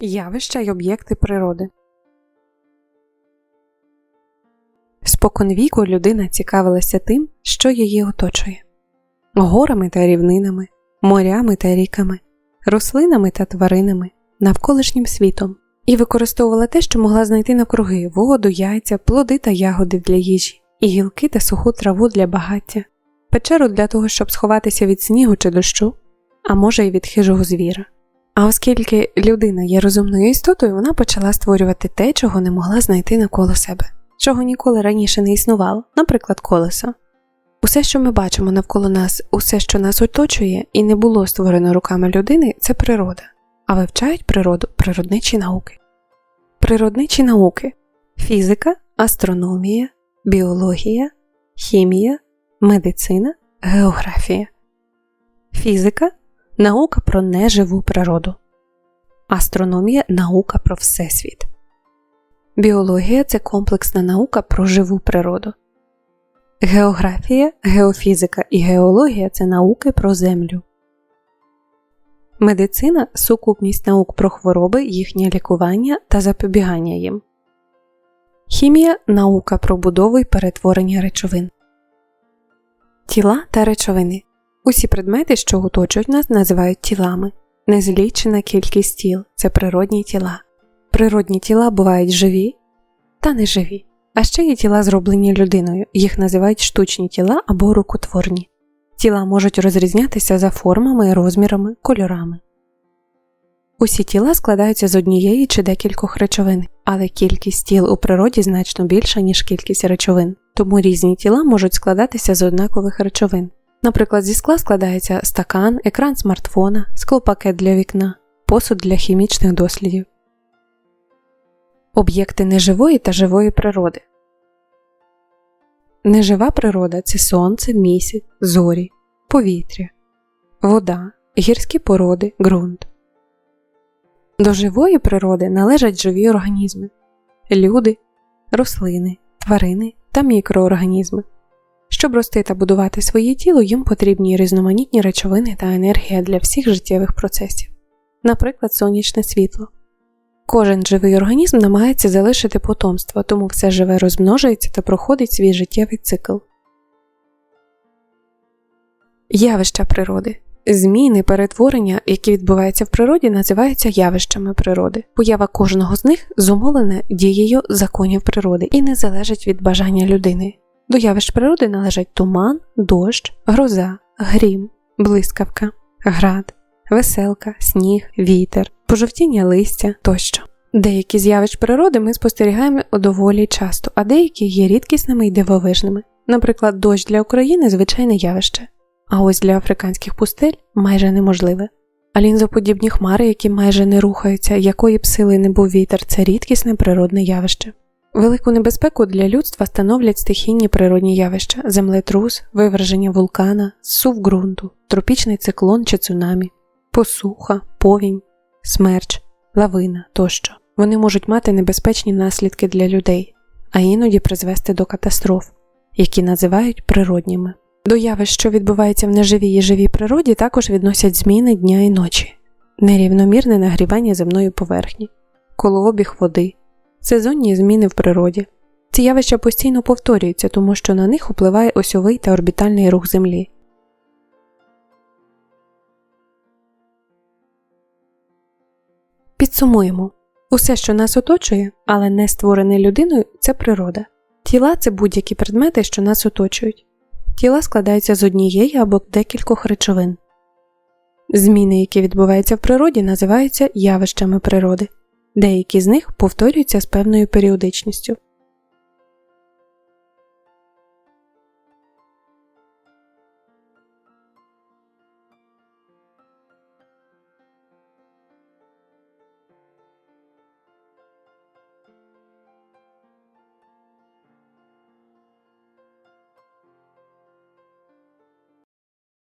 Явища й об'єкти природи. Споконвіку людина цікавилася тим, що її оточує горами та рівнинами, морями та ріками, рослинами та тваринами, навколишнім світом, і використовувала те, що могла знайти навкруги воду, яйця, плоди та ягоди для їжі, і гілки та суху траву для багаття, печеру для того, щоб сховатися від снігу чи дощу, а може й від хижого звіра. А оскільки людина є розумною істотою, вона почала створювати те, чого не могла знайти навколо себе, чого ніколи раніше не існувало, наприклад, колесо. Усе, що ми бачимо навколо нас, усе, що нас оточує і не було створено руками людини, це природа, а вивчають природу природничі науки. Природничі науки фізика, астрономія, біологія, хімія, медицина, географія. Фізика наука про неживу природу, астрономія наука про Всесвіт. Біологія це комплексна наука про живу природу. Географія, геофізика і геологія це науки про Землю. Медицина сукупність наук про хвороби, їхнє лікування та запобігання їм. Хімія наука про будову і перетворення речовин. Тіла та речовини. Усі предмети, що оточують нас, називають тілами. Незлічена кількість тіл це природні тіла. Природні тіла бувають живі та неживі. А ще є тіла, зроблені людиною, їх називають штучні тіла або рукотворні. Тіла можуть розрізнятися за формами, розмірами, кольорами. Усі тіла складаються з однієї чи декількох речовин, але кількість тіл у природі значно більша, ніж кількість речовин, тому різні тіла можуть складатися з однакових речовин. Наприклад, зі скла складається стакан, екран смартфона, склопакет для вікна, посуд для хімічних дослідів. Об'єкти неживої та живої природи. Нежива природа це сонце, місяць, зорі, повітря, вода, гірські породи, ґрунт. До живої природи належать живі організми люди, рослини, тварини та мікроорганізми. Щоб рости та будувати своє тіло, їм потрібні різноманітні речовини та енергія для всіх життєвих процесів, наприклад, сонячне світло. Кожен живий організм намагається залишити потомство, тому все живе розмножується та проходить свій життєвий цикл. Явища природи. Зміни, перетворення, які відбуваються в природі, називаються явищами природи. Поява кожного з них зумовлена дією законів природи і не залежить від бажання людини. До явищ природи належать туман, дощ, гроза, грім, блискавка, град, веселка, сніг, вітер, пожовтіння листя тощо. Деякі з явищ природи ми спостерігаємо доволі часто, а деякі є рідкісними і дивовижними. Наприклад, дощ для України звичайне явище, а ось для африканських пустель майже неможливе. А лінзоподібні хмари, які майже не рухаються, якої б сили не був вітер, це рідкісне природне явище. Велику небезпеку для людства становлять стихійні природні явища, землетрус, виверження вулкана, сув ґрунту, тропічний циклон чи цунамі, посуха, повінь, смерч, лавина тощо. Вони можуть мати небезпечні наслідки для людей, а іноді призвести до катастроф, які називають природніми. До явищ, що відбувається в неживій і живій природі, також відносять зміни дня і ночі, нерівномірне нагрівання земної поверхні, колообіг води, сезонні зміни в природі. Ці явища постійно повторюються, тому що на них впливає осьовий та орбітальний рух Землі. Підсумуємо усе, що нас оточує, але не створене людиною, це природа. Тіла це будь-які предмети, що нас оточують. Тіла складаються з однієї або декількох речовин. Зміни, які відбуваються в природі, називаються явищами природи. Деякі з них повторюються з певною періодичністю.